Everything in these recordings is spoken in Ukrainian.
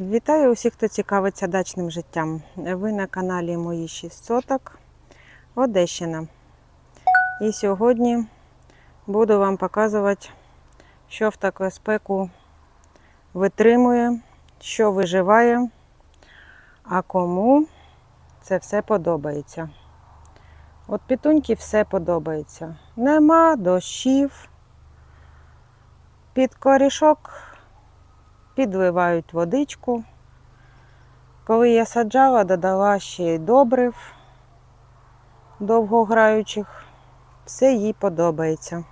Вітаю усіх, хто цікавиться дачним життям. Ви на каналі Мої 6 соток Одещина. І сьогодні буду вам показувати, що в таку спеку витримує, що виживає, а кому це все подобається. От пітуньки все подобається. Нема дощів, під корішок підливають водичку. Коли я саджала, додала ще й добрив довгограючих. Все їй подобається.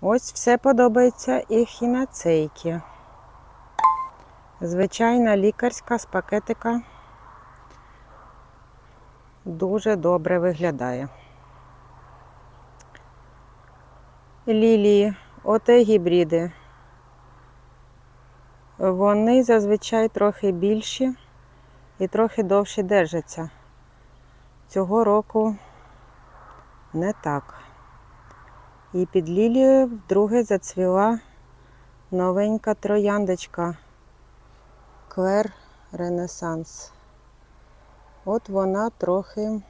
Ось все подобається і хінацейки. Звичайна лікарська з пакетика дуже добре виглядає. Лілії, оте гібриди. Вони зазвичай трохи більші і трохи довше держаться. Цього року не так. І під лілією вдруге зацвіла новенька трояндочка Клер Ренесанс. От вона трохи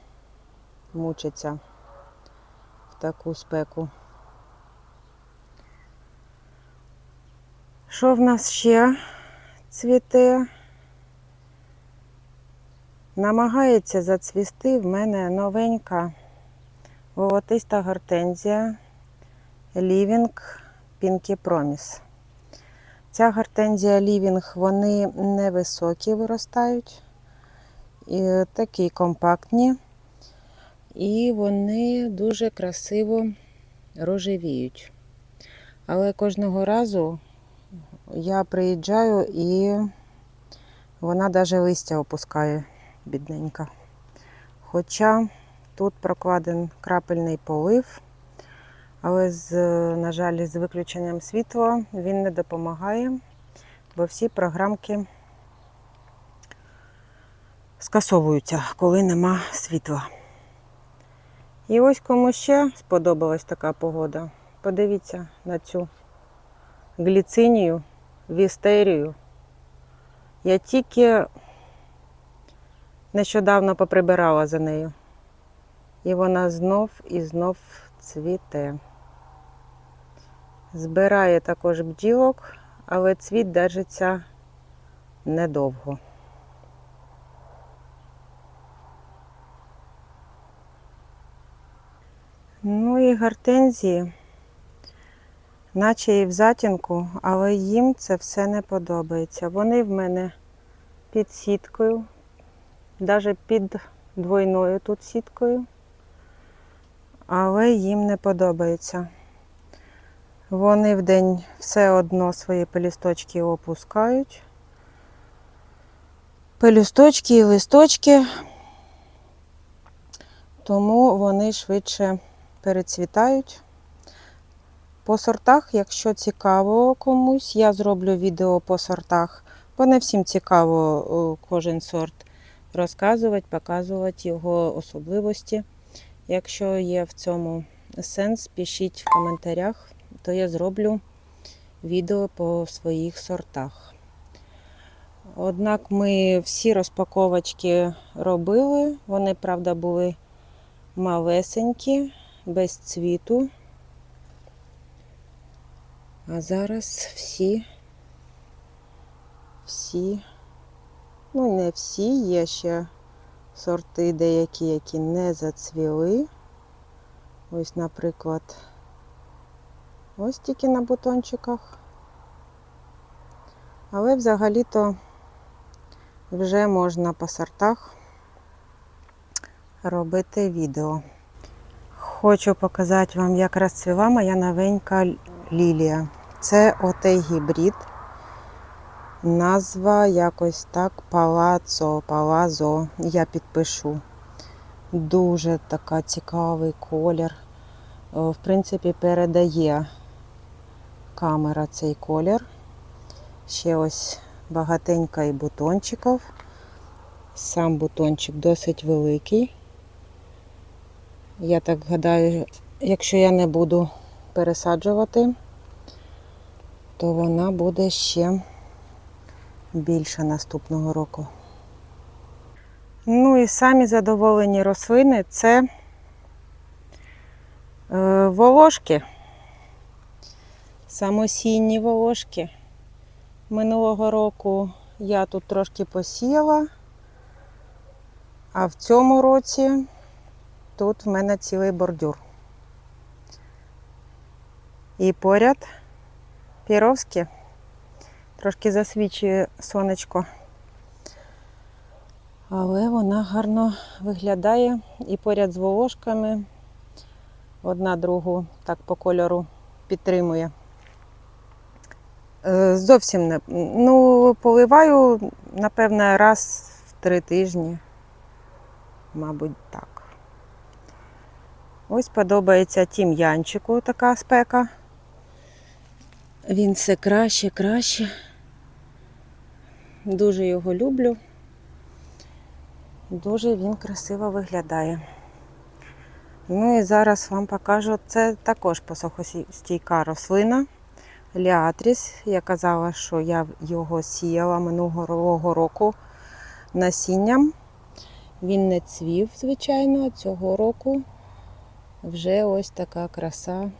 мучиться в таку спеку. Що в нас ще цвіте? Намагається зацвісти в мене новенька волотиста гортензія Living Pinky Promise. Ця гортензія Living, вони невисокі виростають, і такі компактні, і вони дуже красиво рожевіють. Але кожного разу я приїжджаю і вона навіть листя опускає, бідненька. Хоча тут прокладен крапельний полив, але, з, на жаль, з виключенням світла він не допомагає, бо всі програмки скасовуються, коли нема світла. І ось кому ще сподобалась така погода. Подивіться на цю гліцинію, вістерію. Я тільки нещодавно поприбирала за нею. І вона знов і знов цвіте. Збирає також бджілок, але цвіт держиться недовго. Ну і гортензії наче і в затінку, але їм це все не подобається. Вони в мене під сіткою, навіть під двойною тут сіткою, але їм не подобається. Вони вдень все одно свої пелюсточки опускають. Пелюсточки і листочки, тому вони швидше перецвітають. По сортах, якщо цікаво комусь, я зроблю відео по сортах, бо не всім цікаво кожен сорт розказувати, показувати його особливості. Якщо є в цьому сенс, пишіть в коментарях, то я зроблю відео по своїх сортах. Однак ми всі розпаковочки робили, вони, правда, були малесенькі, без цвіту. А зараз всі, всі, ну не всі, є ще сорти деякі, які не зацвіли. Ось, наприклад, ось тільки на бутончиках. Але взагалі-то вже можна по сортах робити відео. Хочу показати вам, як розцвіла моя новенька лілія. Це отей гібрид. Назва якось так палацо, палазо. Я підпишу. Дуже така цікавий колір. В принципі, передає камера цей колір. Ще ось багатенько і бутончиків. Сам бутончик досить великий. Я так гадаю, якщо я не буду пересаджувати, то вона буде ще більше наступного року. Ну і самі задоволені рослини це е, волошки. Самосійні волошки. Минулого року я тут трошки посіяла, а в цьому році тут в мене цілий бордюр. І поряд піровські. Трошки засвічує сонечко. Але вона гарно виглядає і поряд з волошками одна другу так по кольору підтримує. Е, Зовсім не. Ну, поливаю, напевне, раз в три тижні. Мабуть, так. Ось подобається тім'янчику така спека. Він все краще, краще. Дуже його люблю. Дуже він красиво виглядає. Ну і зараз вам покажу, це також посохостійка рослина. Ліатріс. Я казала, що я його сіяла минулого року насінням. Він не цвів, звичайно, цього року вже ось така краса,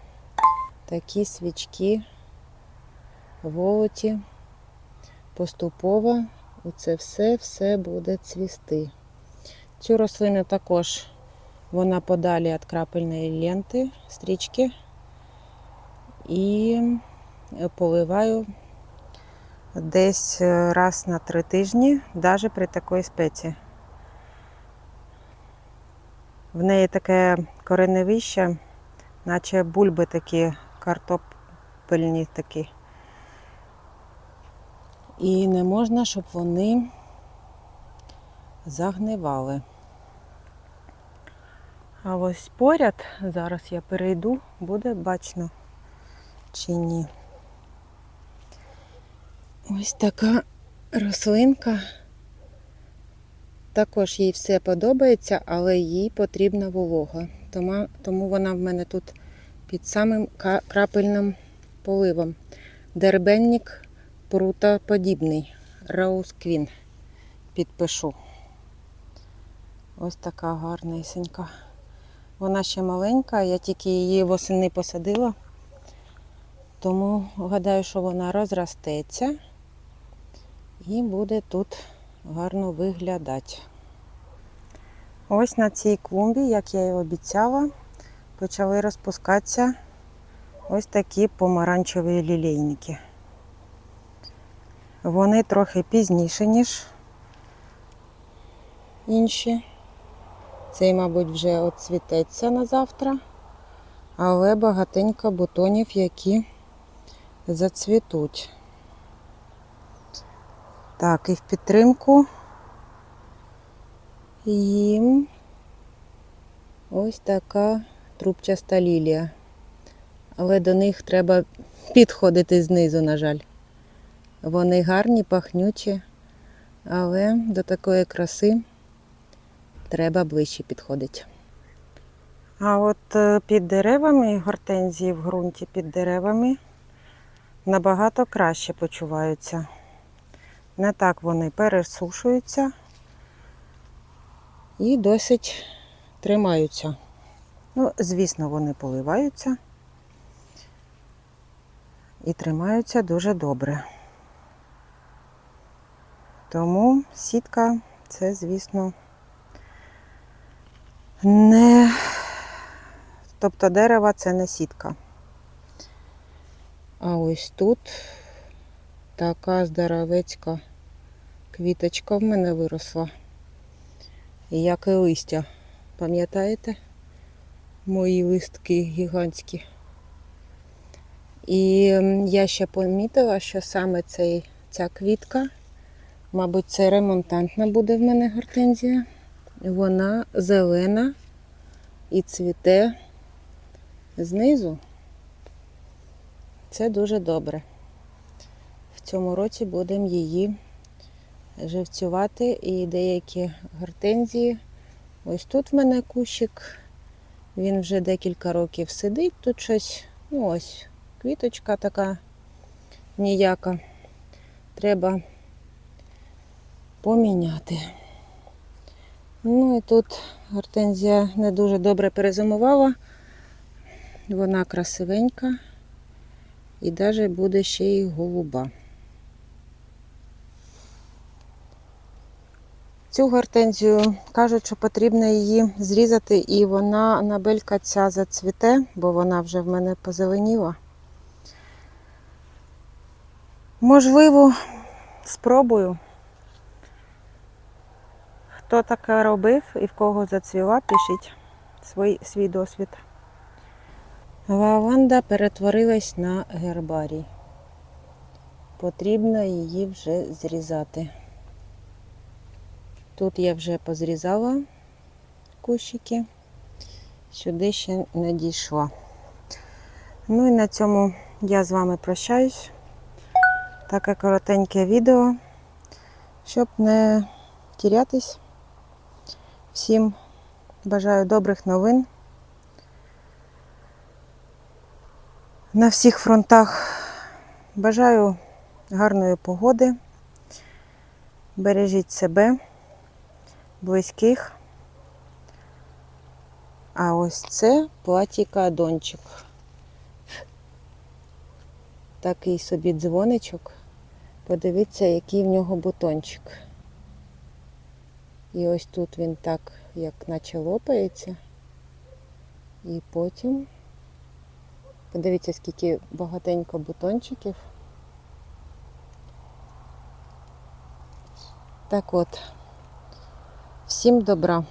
такі свічки, волоті. Поступово це все, все буде цвісти. Цю рослину також вона подалі від крапельної ленти, стрічки. І поливаю десь раз на три тижні, навіть при такій спеці. В неї таке кореневище, наче бульби такі, картопельні такі. І не можна, щоб вони загнивали. А ось поряд, зараз я перейду, буде бачно чи ні. Ось така рослинка. Також їй все подобається, але їй потрібна волога. Тому, тому вона в мене тут під самим крапельним поливом. Дербенник прутоподібний. Роуз Квін. Підпишу. Ось така гарнесенька. Вона ще маленька, я тільки її восени посадила, тому гадаю, що вона розростеться і буде тут гарно виглядати. Ось на цій клумбі, як я і обіцяла, почали розпускатися ось такі помаранчеві лілейники. Вони трохи пізніші, ніж інші. Цей, мабуть, вже оцвітеться на завтра, але багатенько бутонів, які зацвітуть. Так, і в підтримку їм ось така трубчаста лілія. Але до них треба підходити знизу, на жаль. Вони гарні, пахнючі, але до такої краси треба ближче підходити. А от е, під деревами, гортензії в ґрунті під деревами набагато краще почуваються. Не так вони пересушуються і досить тримаються. Ну, звісно, вони поливаються і тримаються дуже добре. Тому сітка це, звісно, не. Тобто дерева це не сітка. А ось тут така здоровецька квіточка в мене виросла. Як і листя. Пам'ятаєте? Мої листки гігантські. І я ще помітила, що саме цей, ця квітка, мабуть, це ремонтантна буде в мене гортензія. Вона зелена і цвіте знизу. Це дуже добре. В цьому році будемо її живцювати і деякі гортензії. Ось тут в мене кущик. Він вже декілька років сидить. Тут щось, ну ось, квіточка така ніяка. Треба поміняти. Ну і тут гортензія не дуже добре перезимувала. Вона красивенька і навіть буде ще й голуба. Цю гортензію кажуть, що потрібно її зрізати, і вона набелька ця зацвіте, бо вона вже в мене позеленіла. Можливо, спробую. Хто таке робив і в кого зацвіла, пишіть свій, свій досвід. Лаванда перетворилась на гербарій. Потрібно її вже зрізати. Тут я вже позрізала кущики, сюди ще не дійшла. Ну і на цьому я з вами прощаюсь. Таке коротеньке відео, щоб не тірятись. Всім бажаю добрих новин. На всіх фронтах бажаю гарної погоди. Бережіть себе, близьких. А ось це платіка Адончик. Такий собі дзвоничок. Подивіться, який в нього бутончик. І ось тут він так, як наче лопається. І потім подивіться, скільки багатенько бутончиків. Так от, всім добра.